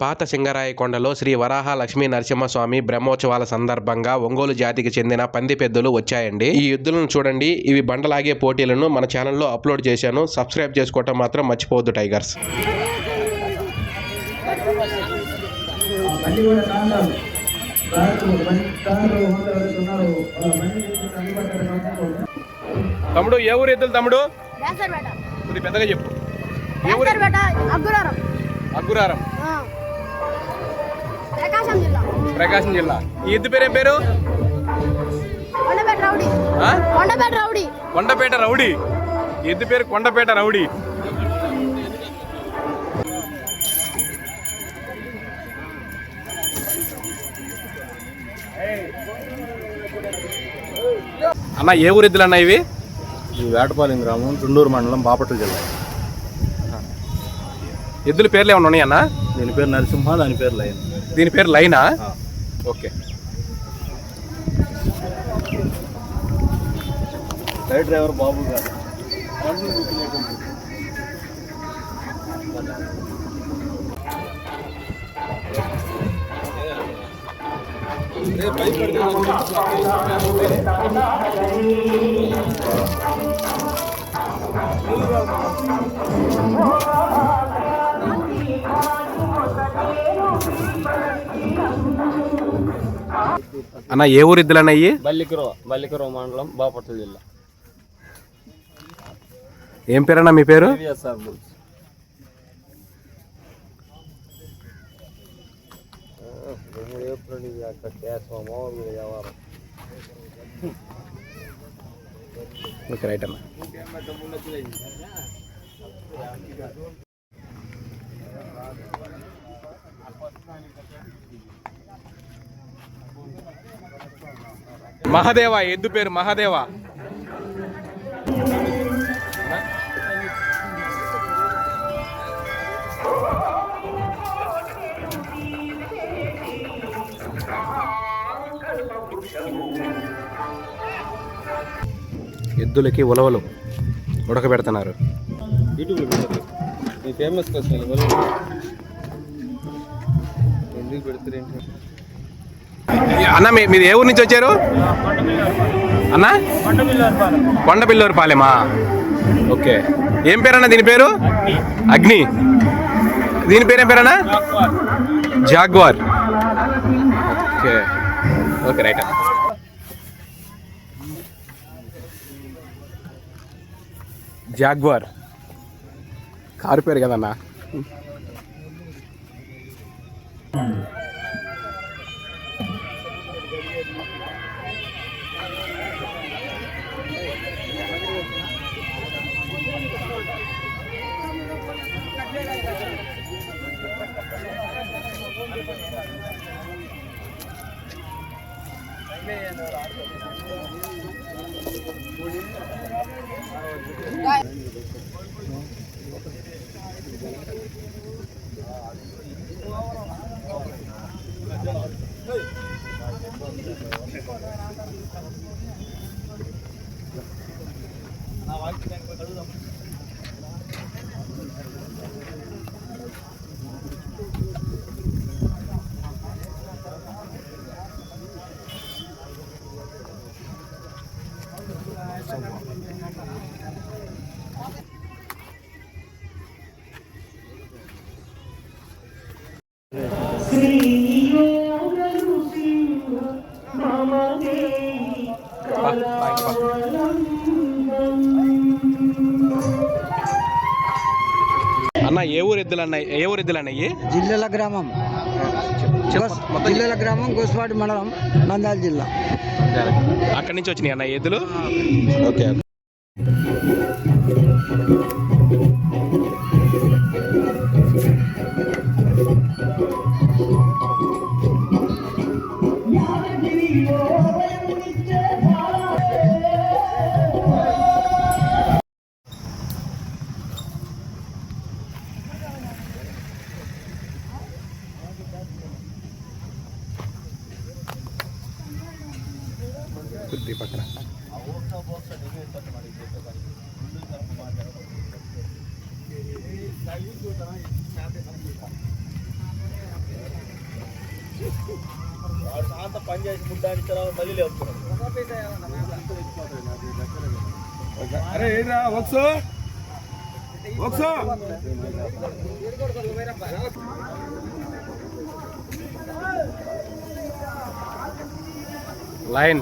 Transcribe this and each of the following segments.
పాత సింగరాయ కొండలో శ్రీ వరాహ లక్ష్మీ నరసింహస్వామి బ్రహ్మోత్సవాల సందర్భంగా ఒంగోలు జాతికి చెందిన పంది పెద్దలు వచ్చాయండి. ఈ ఎద్దులను చూడండి. ఇవి బండలాగే పోటీలను మన ఛానల్లో అప్లోడ్ చేశాను. సబ్స్క్రైబ్ చేసుకోవటం మాత్రం మర్చిపోవద్దు టైగర్స్. తమ్ముడు ఏ ఊరు ఎద్దులు తమ్ముడు? పెద్దగా చెప్పు. అగ్గురారం. అగ్గురారం. ఆ. ప్రకాశం జిల్లా. ప్రకాశం జిల్లా. ఈ ఎద్దు పేరేం పేరు? కొండపేట రౌడీ. ఆ? కొండపేట రౌడీ. కొండపేట రౌడీ. ఎద్దు పేరు కొండపేట రౌడీ. అన్న ఏ ఊరు ఎద్దులు అన్న ఇవి? ఈ వేటపాలెం గ్రామం చుండూరు మండలం బాపట్ల జిల్లా. ఎద్దుల పేర్లు ఏమైనా ఉన్నాయన్న దీని పేరు నరసింహ దాని పేరు లైన్ దీని పేరు లైనా? ఓకే. రైట్ డ్రైవర్ బాబు గారు. అన్న ఏ ఊరు ఎద్దులు అన్న ఇవి బల్లికురవ బల్లికురవ మండలం బాపట్ల జిల్లా. ఏం పేరన్నా మీ పేరు? ఓకే రైట్ అన్న. మహాదేవ ఎద్దు పేరు మహాదేవ? ఎద్దులకి ఉలవలు ఉడకబెడుతున్నారు. యూట్యూబ్లో ఫేమస్ కోసం ఎందుకు పెడతారేంటి అన్న మీరు ఏ ఊరు నుంచి వచ్చారు? అన్న? కొండపిల్లూరు పాలెమా? ఓకే. ఏం పేరన్నా దీని పేరు? అగ్ని. దీని పేరు ఏం పేరన్నా? జాగ్వార్. ఓకే. ఓకే రైట్ అన్న. జాగ్వార్. కారు పేరు కదన్నా? Thank you. అన్న ఏ ఊరు ఎద్దులు అన్న ఏ ఊరు ఎద్దులు అన్నయ్యి జిల్లెల గ్రామం. జిల్లెల గ్రామం గోస్వాడి మండలం నంద్యాల జిల్లా. అక్కడి నుంచి వచ్చినాయి అన్న ఎద్దులు? ఓకే. కొద్ది పక్కన పని చేసి ముడ్డానికి తర్వాత మళ్ళీ లేపుతున్నాడు అరే ఏరా ఒకసో ఒకసో లైన్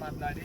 మాట్లాడి.